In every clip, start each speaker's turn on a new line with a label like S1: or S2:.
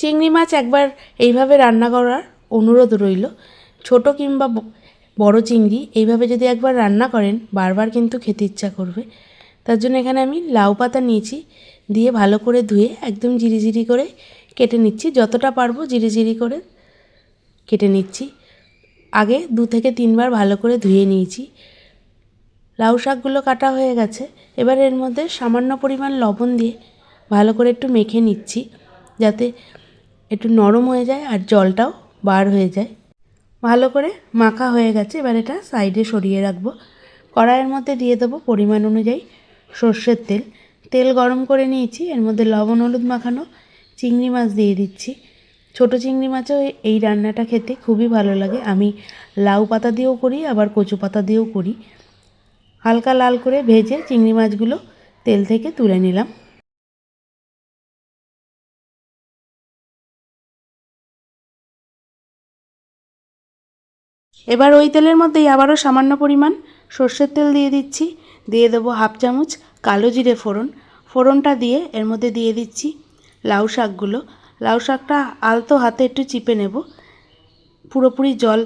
S1: চিংড়ি মাছ একবার এইভাবে রান্না করার অনুরোধ রইল। ছোট কিংবা বড় চিংড়ি এইভাবে যদি একবার রান্না করেন, বারবার কিন্তু খেতে ইচ্ছা করবে। তার জন্য এখানে আমি লাউ পাতা নিয়েছি, দিয়ে ভালো করে ধুয়ে একদম জিরিজিরি করে কেটে নিচ্ছি। যতটা পারব জিরিজিরি করে কেটে নিচ্ছি। আগে দু থেকে তিনবার ভালো করে ধুয়ে নিয়েছি। লাউ শাকগুলো কাটা হয়ে গেছে। এবার এর মধ্যে সামান্য পরিমাণ লবণ দিয়ে ভালো করে একটু মেখে নিচ্ছি, যাতে একটু নরম হয়ে যায় আর জলটাও বার হয়ে যায়। ভালো করে মাখা হয়ে গেছে, এবার এটা সাইডে সরিয়ে রাখব। কড়াইয়ের মধ্যে দিয়ে দেবো পরিমাণ অনুযায়ী সর্ষের তেল। তেল গরম করে নিয়েছি, এর মধ্যে লবণ, হলুদ মাখানো চিংড়ি মাছ দিয়ে দিচ্ছি। ছোট চিংড়ি মাছও এই রান্নাটা খেতে খুবই ভালো লাগে। আমি লাউ পাতা দিয়েও করি, আবার কচু পাতা দিয়েও করি। হালকা লাল করে ভেজে চিংড়ি মাছগুলো তেল থেকে তুলে নিলাম। এবার ওই তেলের মধ্যেই আবারও সামান্য পরিমাণ সর্ষের তেল দিয়ে দিচ্ছি। দিয়ে দেবো হাফ চামচ কালো জিরে ফোড়ন। ফোড়নটা দিয়ে এর মধ্যে দিয়ে দিচ্ছি লাউ শাকগুলো। লাউ শাকটা আলতো হাতে একটু চিপে নেব। পুরোপুরি জল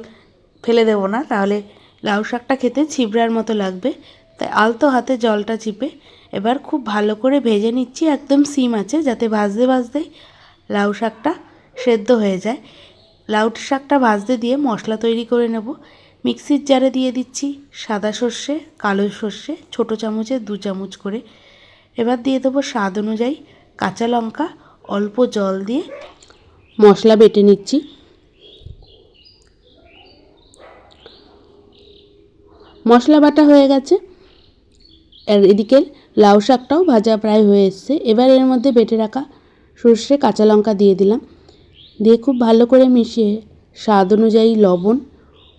S1: ফেলে দেবো না, তাহলে লাউ শাকটা খেতে ছিবড়ার মতো লাগবে। তাই আলতো হাতে জলটা চিপে এবার খুব ভালো করে ভেজে নিচ্ছি, একদম সিম আছে, যাতে ভাজতে ভাজতে লাউ শাকটা সেদ্ধ হয়ে যায়। লাউ শাকটা ভাজতে দিয়ে মশলা তৈরি করে নেব। মিক্সির জারে দিয়ে দিচ্ছি সাদা সর্ষে, কালো সর্ষে, ছোটো চামচে দু চামচ করে। এবার দিয়ে দেবো স্বাদ অনুযায়ী কাঁচা লঙ্কা, অল্প জল দিয়ে মশলা বেটে নিচ্ছি। মশলা বাটা হয়ে গেছে। আর এদিকে লাউ শাকটাও ভাজা প্রায় হয়ে এসছে। এবার এর মধ্যে বেটে রাখা সর্ষে, কাঁচা লঙ্কা দিয়ে দিলাম। দিয়ে খুব ভালো করে মিশিয়ে স্বাদ অনুযায়ী লবণ,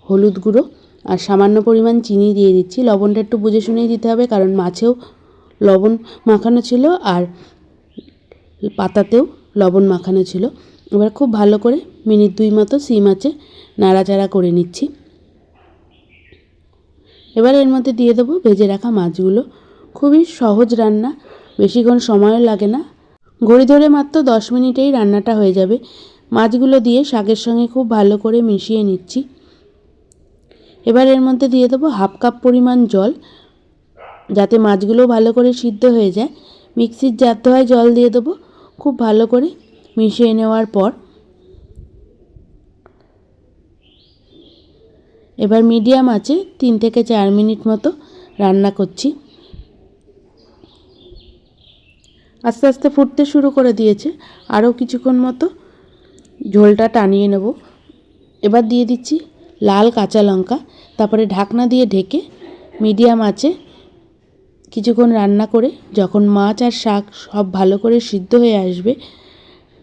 S1: হলুদ গুঁড়ো আর সামান্য পরিমাণ চিনি দিয়ে দিচ্ছি। লবণটা একটু বুঝে শুনেই দিতে হবে কারণ মাছেও লবণ মাখানো ছিল আর পাতাতেও লবণ মাখানো ছিল। এবার খুব ভালো করে মিনিট দুই মতো সিম আছে নাড়াচাড়া করে নিচ্ছি। এবার এর মধ্যে দিয়ে দেবো ভেজে রাখা মাছগুলো। খুবই সহজ রান্না, বেশিক্ষণ সময়ও লাগে না। ঘড়ি ধরে মাত্র দশ মিনিটেই রান্নাটা হয়ে যাবে। মাছগুলো দিয়ে শাকের সঙ্গে খুব ভালো করে মিশিয়ে নিচ্ছি। এবার এর মধ্যে দিয়ে দেবো হাফ কাপ পরিমাণ জল, যাতে মাছগুলো ভালো করে সিদ্ধ হয়ে যায়। মিক্সির জার ধোয়ায় জল দিয়ে দেবো খুব ভালো করে মিশিয়ে নেওয়ার পর। এবার মিডিয়াম আছে তিন থেকে চার মিনিট মতো রান্না করছি। আস্তে আস্তে ফুটতে শুরু করে দিয়েছে। আরও কিছুক্ষণ মতো ঝোলটা টানিয়ে নেব। এবার দিয়ে দিচ্ছি লাল কাঁচা লঙ্কা, তারপরে ঢাকনা দিয়ে ঢেকে মিডিয়াম আছে কিছুক্ষণ রান্না করে যখন মাছ আর শাক সব ভালো করে সিদ্ধ হয়ে আসবে,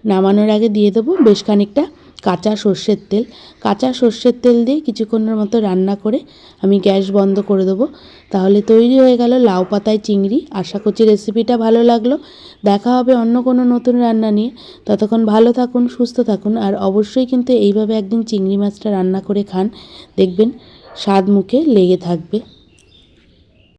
S1: নামানোর আগে দিয়ে দেবো বেশ খানিকটা কাঁচা সর্ষের তেল। কাঁচা সর্ষের তেল দিয়ে কিছুক্ষণের মতো রান্না করে আমি গ্যাস বন্ধ করে দেবো। তাহলে তৈরি হয়ে গেল লাউ পাতায় চিংড়ি। আশা করছি রেসিপিটা ভালো লাগল। দেখা হবে অন্য কোনো নতুন রান্না নিয়ে। ততক্ষণ ভালো থাকুন, সুস্থ থাকুন, আর অবশ্যই কিন্তু এইভাবে একদিন চিংড়ি মাছটা রান্না করে খান। দেখবেন স্বাদ মুখে লেগে থাকবে।